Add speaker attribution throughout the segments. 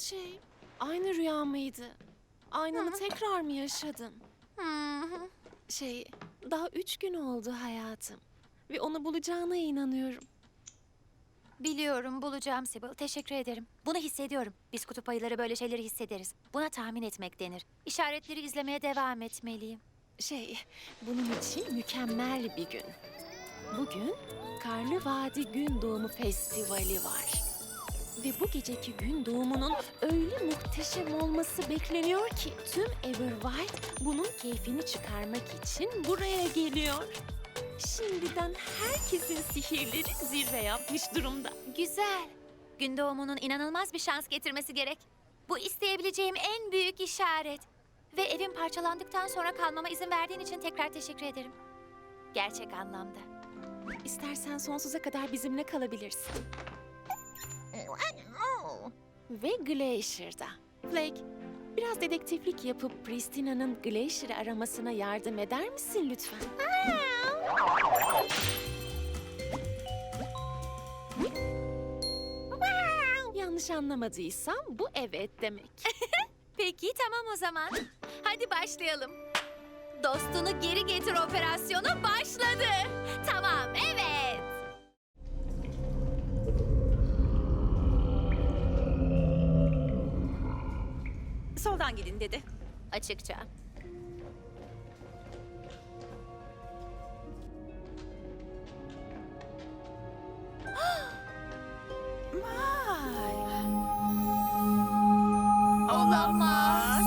Speaker 1: şey. Aynı rüya mıydı? Aynını tekrar mı
Speaker 2: hı.
Speaker 1: Şey, daha üç gün oldu hayatım. Ve onu bulacağına inanıyorum.
Speaker 2: Biliyorum bulacağım Sibyl. Teşekkür ederim. Bunu hissediyorum. Biz kutup ayıları böyle şeyleri hissederiz. Buna tahmin etmek denir. İşaretleri izlemeye devam etmeliyim.
Speaker 1: Şey, bunun için mükemmel bir gün. Bugün Karlı Vadi Gün Doğumu Festivali var. Ve bu geceki gün doğumunun öyle muhteşem olması bekleniyor ki tüm Everwild bunun keyfini çıkarmak için buraya geliyor. Şimdiden herkesin sihirleri zirve yapmış durumda.
Speaker 2: Güzel. Gün doğumunun inanılmaz bir şans getirmesi gerek. Bu isteyebileceğim en büyük işaret. Ve evim parçalandıktan sonra kalmama izin verdiğin için tekrar teşekkür ederim. Gerçek anlamda.
Speaker 1: İstersen sonsuza kadar bizimle kalabilirsin. Ve Glacier'da. Flake, biraz dedektiflik yapıp Pristina'nın Glacier'ı aramasına yardım eder misin lütfen? Yanlış anlamadıysam bu evet demek.
Speaker 2: Peki tamam o zaman. Hadi başlayalım. Dostunu geri getir operasyonu başladı. Tamam evet.
Speaker 3: Soldan gidin dedi.
Speaker 2: Açıkça. Olamaz.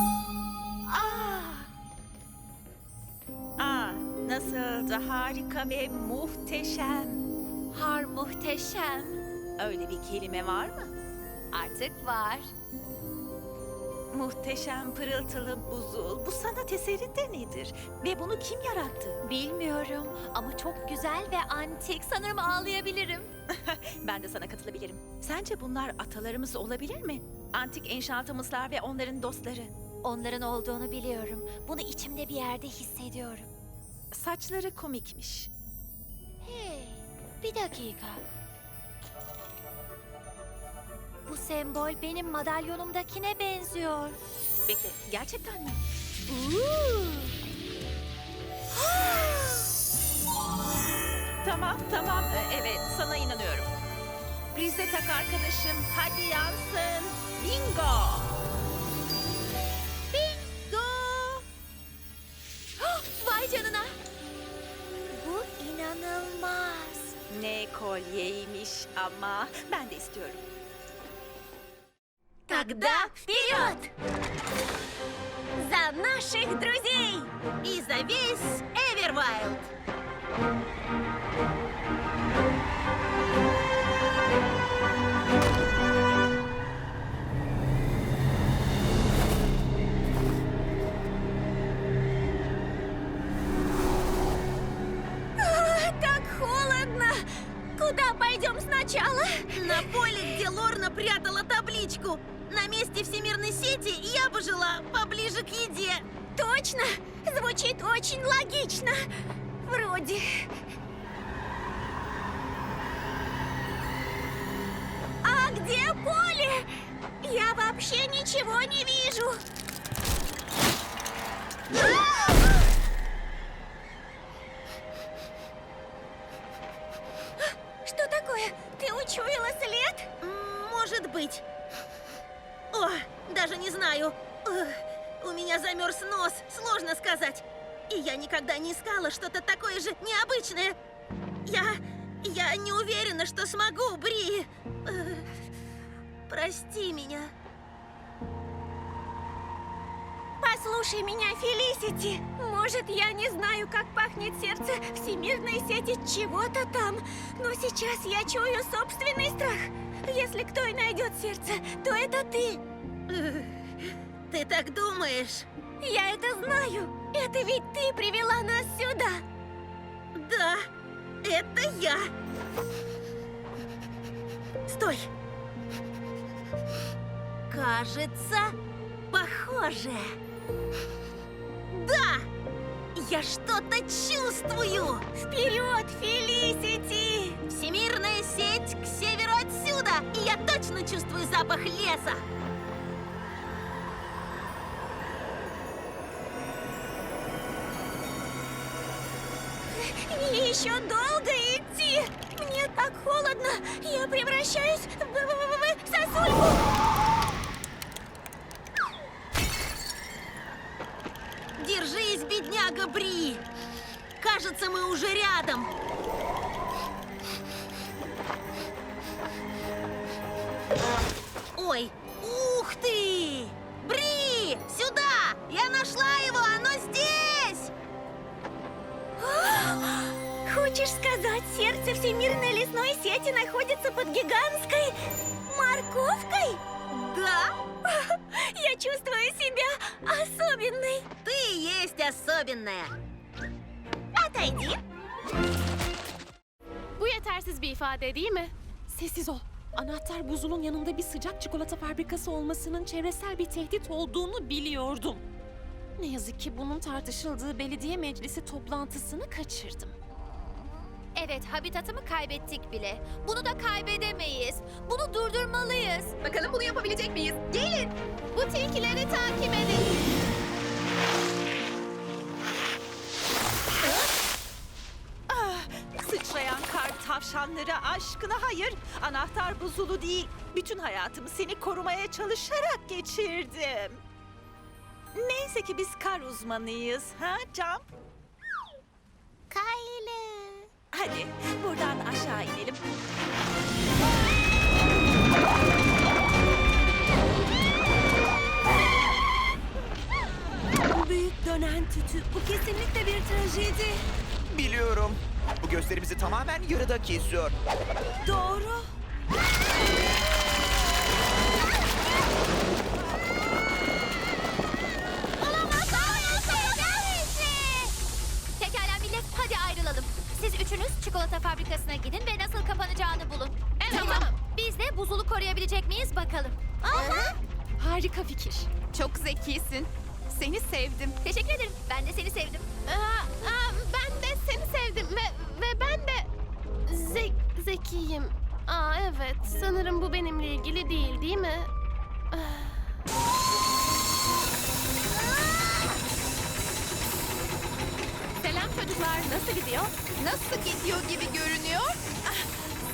Speaker 3: Aa. Aa, nasıl da harika ve muhteşem.
Speaker 2: Har muhteşem.
Speaker 3: Öyle bir kelime var mı?
Speaker 2: Artık var.
Speaker 3: Muhteşem pırıltılı buzul. Bu sanat eseri de nedir? Ve bunu kim yarattı?
Speaker 2: Bilmiyorum ama çok güzel ve antik. Sanırım ağlayabilirim.
Speaker 3: Ben de sana katılabilirim. Sence bunlar atalarımız olabilir mi? Antik enşantımızlar ve onların dostları.
Speaker 2: Onların olduğunu biliyorum. Bunu içimde bir yerde hissediyorum.
Speaker 3: Saçları komikmiş.
Speaker 2: Hey, bir dakika. Bu sembol benim madalyonumdakine benziyor.
Speaker 3: Bekle, gerçekten mi? Tamam, tamam. Ee, Evet, sana inanıyorum. Prize tak arkadaşım. Hadi yansın. Bingo!
Speaker 2: Bingo! Vay canına! Bu inanılmaz.
Speaker 3: Ne kolyeymiş ama ben de istiyorum.
Speaker 4: Тогда вперед! За наших друзей! И за весь Эвервайлд! Сначала? На поле, где Лорна прятала табличку. На месте всемирной сети я бы жила поближе к еде. Точно! Звучит очень логично. Вроде. А где поле? Я вообще ничего не вижу. А! Никогда не искала что-то такое же необычное. Я... я не уверена, что смогу, Бри. Э, Прости меня.
Speaker 5: Послушай меня, Фелисити. Может, я не знаю, как пахнет сердце всемирной сети чего-то там, но сейчас я чую собственный страх. Если кто и найдет сердце, то это ты.
Speaker 4: Ты так думаешь?
Speaker 5: Я это знаю. Это ведь ты привела нас сюда.
Speaker 4: Да, это я. Стой. Кажется, похоже. Да! Я что-то чувствую!
Speaker 5: Вперед, Фелисити!
Speaker 4: Всемирная сеть к северу отсюда! И я точно чувствую запах леса!
Speaker 5: Еще долго идти. Мне так холодно. Я превращаюсь в, в- в- в сосульку.
Speaker 4: Держись, бедняга Бри! Кажется, мы уже рядом.
Speaker 5: Хочешь сказать, сердце всемирной лесной сети находится под гигантской морковкой?
Speaker 4: Да,
Speaker 5: Я чувствую себя особенной.
Speaker 4: ты и есть особенная.
Speaker 5: Отойди.
Speaker 1: Bu yetersiz bir ifade değil mi? Sessiz ol. Anahtar buzulun yanında bir sıcak çikolata fabrikası olmasının çevresel bir tehdit olduğunu biliyordum. Ne yazık ki bunun tartışıldığı belediye meclisi toplantısını kaçırdım.
Speaker 2: Evet, habitatımı kaybettik bile. Bunu da kaybedemeyiz. Bunu durdurmalıyız.
Speaker 1: Bakalım bunu yapabilecek miyiz? Gelin. Bu tilkileri takip edin.
Speaker 3: Sıçrayan kar tavşanları aşkına hayır. Anahtar buzulu değil. Bütün hayatımı seni korumaya çalışarak geçirdim. Neyse ki biz kar uzmanıyız. Ha Cam?
Speaker 5: Kaylı.
Speaker 3: Hadi buradan aşağı inelim. Büyük dönen tütü. Bu kesinlikle bir trajedi.
Speaker 6: Biliyorum. Bu gösterimizi tamamen yarıda kesiyor.
Speaker 3: Doğru.
Speaker 1: Harika fikir. Çok zekisin. Seni sevdim.
Speaker 2: Teşekkür ederim. Ben de seni sevdim.
Speaker 1: ben de seni sevdim ve, ve ben de zekiyim. Aa evet, sanırım bu benimle ilgili değil, değil mi? Selam çocuklar, nasıl gidiyor? Nasıl gidiyor gibi görünüyor? Ah,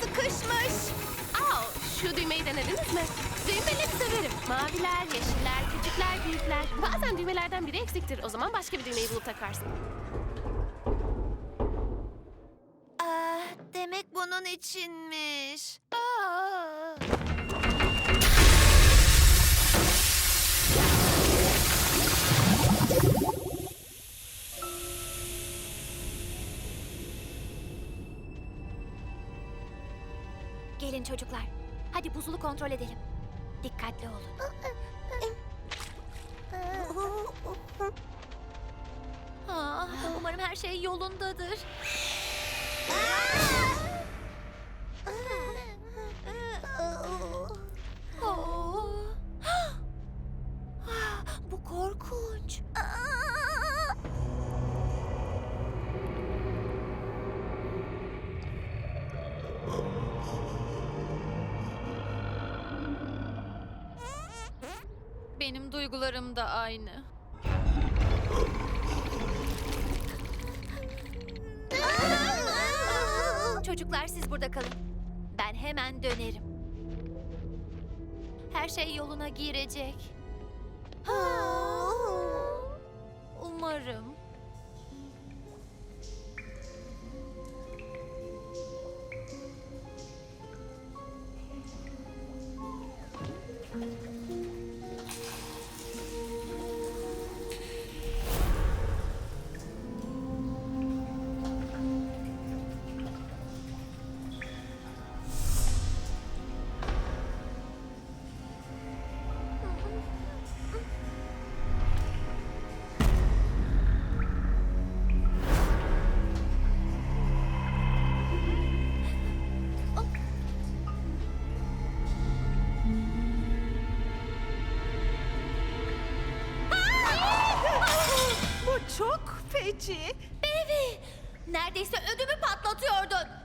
Speaker 1: sıkışmış. Aa, şu düğmeyi denediniz mi? Düğmeleri severim. Maviler, yeşiller, küçükler, büyükler. Bazen düğmelerden biri eksiktir. O zaman başka bir düğmeyi bulup takarsın.
Speaker 2: Aa, demek bunun içinmiş.
Speaker 1: Aa.
Speaker 2: Gelin çocuklar. Hadi buzulu kontrol edelim. Dikkatli olun. Aa, umarım her şey yolundadır. Oo. Benim duygularım da aynı. Çocuklar siz burada kalın. Ben hemen dönerim. Her şey yoluna girecek. Umarım.
Speaker 3: Feci.
Speaker 2: Bevi! Neredeyse ödümü patlatıyordun.